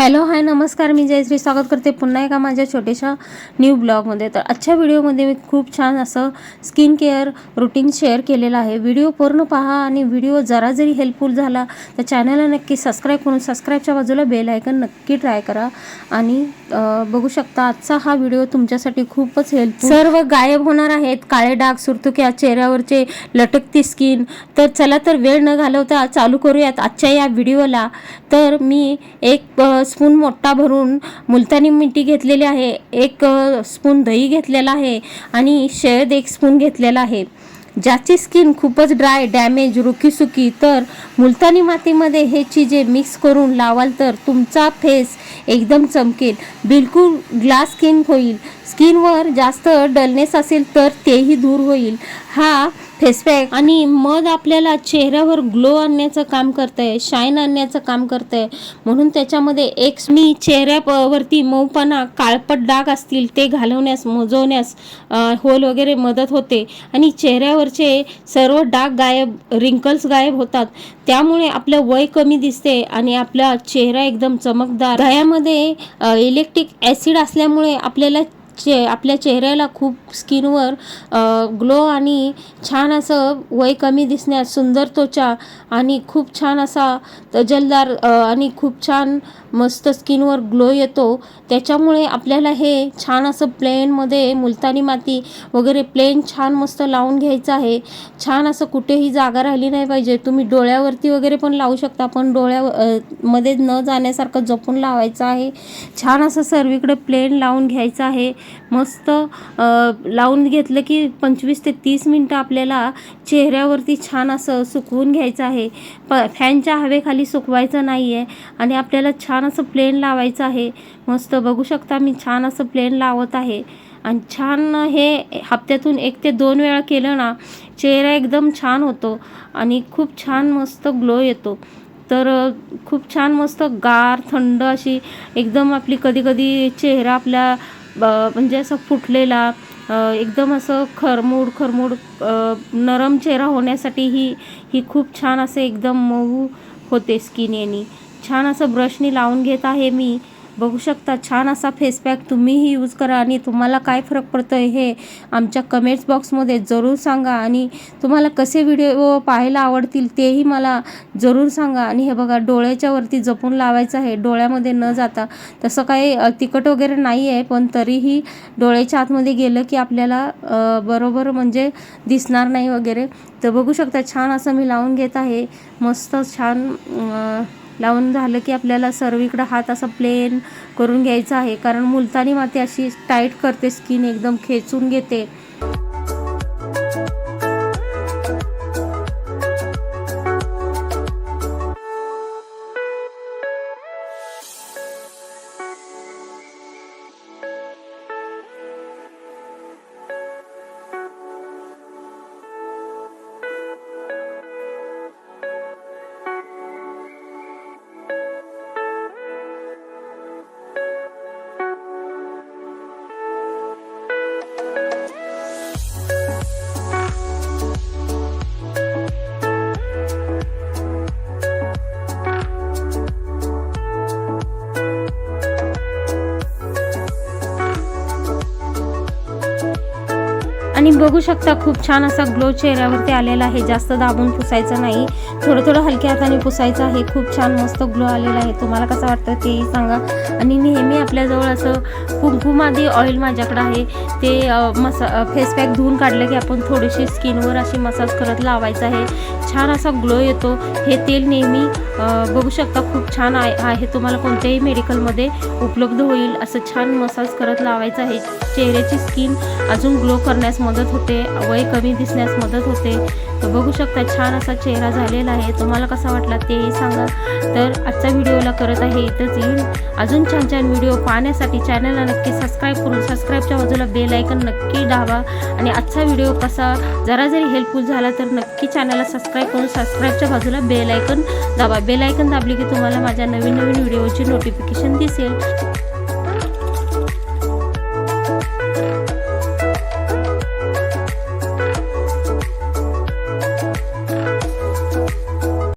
Hello hi नमस्कार. मी जयश्री स्वागत करते पुन्हा एका माझ्या छोट्याशा न्यू ब्लॉगमध्ये तर आजच्या व्हिडिओमध्ये मी खूप छान असं स्किन केअर रुटीन शेअर केलेलं आहे. व्हिडिओ पूर्ण पहा आणि व्हिडिओ जरा जरी हेल्पफुल झाला तर चॅनलला नक्की सबस्क्राईब करून सबस्क्राईबच्या बाजूला बेल आयकन नक्की ट्राय करा. आणि बघू शकता आजचा हा व्हिडिओ तुमच्यासाठी खूपच हेल्पफुल सर्व गायब होणार आहेत. काळे डाग सुरतुक्या चेहऱ्यावरचे लटकती स्किन तर चला तर वेळ न घालवता चालू करूयात आजच्या या व्हिडिओला तर मी एक स्पून मोठा भरून मुलतानी मिठी घेतलेली आहे एक स्पून दही घेतलेला आहे आणि शहद एक स्पून घेतलेला आहे. ज्याची स्किन खूपच ड्राय डॅमेज रुकीसुकी तर मुलतानी मातीमध्ये हे चीजे मिक्स करून लावाल तर तुमचा फेस एकदम चमकेल. बिलकुल ग्लास स्किन होईल. स्किनवर जास्त डलनेस असेल तर तेही दूर होईल. हा. फेसपॅक आणि मध आपल्याला चेहऱ्यावर ग्लो आणण्याचं काम करतंय शाईन आणण्याचं काम करतंय. म्हणून त्याच्यामध्ये एक मी चेहऱ्यावरती मऊपणा काळपट डाग असतील ते घालवण्यास मोजवण्यास होल वगैरे मदत होते. आणि चेहऱ्यावरचे सर्व डाग गायब रिंकल्स गायब होतात. त्यामुळे आपलं वय कमी दिसते आणि आपला चेहरा एकदम चमकदार. दह्यामध्ये इलेक्ट्रिक ॲसिड असल्यामुळे आपल्याला चे आपल्या चेहऱ्याला खूप स्किनवर ग्लो आणि छान असं वय कमी दिसण्यास सुंदर त्वचा आणि खूप छान असा तजलदार आणि खूप छान मस्त स्किनवर ग्लो येतो. त्याच्यामुळे आपल्याला हे छान असं प्लेनमध्ये मुलतानी माती वगैरे प्लेन छान मस्त लावून घ्यायचं आहे. छान असं कुठेही जागा राहिली नाही पाहिजे. तुम्ही डोळ्यावरती वगैरे पण लावू शकता पण डोळ्या मध्ये न जाण्यासारखं जपून लावायचं आहे. छान असं सर्वीकडे प्लेन लावून घ्यायचं आहे. मस्त लावून घेतलं की पंचवीस ते तीस मिनटं आपल्याला चेहऱ्यावरती छान असं सुकवून घ्यायचं आहे. प फॅनच्या हवेखाली सुकवायचं नाही आहे आणि आपल्याला छान असं प्लेन लावायचं आहे. मस्त बघू शकता मी छान असं प्लेन लावत आहे. आणि छान हे हप्त्यातून एक ते दोन वेळा केलं ना चेहरा एकदम छान होतो आणि खूप छान मस्त ग्लो येतो. तर खूप छान मस्त गार थंड अशी एकदम आपली कधी कधी चेहरा आपल्या ब- म्हणजे असं फुटलेला एकदम असं खरमूड खरमूड नरम चेहरा होण्यासाठी ही ही खूप छान असं एकदम मऊ होते स्किन यांनी. छान असं ब्रशनी लावून घेत आहे मी. बघू शकता छान असा फेस पॅक तुम्हीही यूज करा आणि तुम्हाला काय फरक पडतो आहे हे आमच्या कमेंट्स बॉक्समध्ये जरूर सांगा आणि तुम्हाला कसे व्हिडिओ पाहायला आवडतील तेही मला जरूर सांगा. आणि हे बघा डोळ्याच्या वरती जपून लावायचं आहे. डोळ्यामध्ये न जाता तसं काही तिखट वगैरे नाही आहे पण तरीही डोळ्याच्या आतमध्ये गेलं की आपल्याला बरोबर म्हणजे दिसणार नाही वगैरे. तर बघू शकता छान असं मी लावून घेत आहे. मस्त छान लावून झालं की आपल्याला सर्वीकडं हात असा प्लेन करून घ्यायचा आहे. कारण मुलतानी माती अशी टाईट करते स्किन एकदम खेचून घेते. आणि बघू शकता खूप छान असा ग्लो चेहऱ्यावरती आलेला आहे. जास्त दाबून पुसायचं नाही. थोडं थोडं हलक्या हाताने पुसायचं आहे. खूप छान मस्त ग्लो आलेला आहे. तुम्हाला कसं वाटतं तेही सांगा. आणि नेहमी आपल्याजवळ असं कुंकुमादी ऑइल माझ्याकडं आहे. ते मसा फेस पॅक धुवून काढलं की आपण थोडीशी स्किनवर अशी मसाज करत लावायचं आहे. छान असा ग्लो येतो. हे तेल नेहमी बघू शकता खूप छान आहे आहे. तुम्हाला कोणत्याही मेडिकलमध्ये उपलब्ध होईल असं छान मसाज करत लावायचं आहे. चेहऱ्याची स्किन अजून ग्लो करण्यास मदत होते वय कमी दिसण्यास मदत होते. तर बघू शकता छान असा चेहरा झालेला आहे. तुम्हाला कसा वाटला तेही सांगा. तर आजचा व्हिडिओला करत आहे इथंच येईल. अजून छान छान व्हिडिओ पाहण्यासाठी चॅनलला नक्की सबस्क्राईब करून सबस्क्राईबच्या बाजूला बेल ऐकन नक्की दाबा. आणि आजचा व्हिडिओ कसा जरा जरी हेल्पफुल झाला तर नक्की चॅनलला सबस्क्राईब करून सबस्क्राईबच्या बाजूला बेल ऐकन दाबा. बेल ऐकन दाबली की तुम्हाला माझ्या नवीन नवीन व्हिडिओची नोटिफिकेशन दिसेल.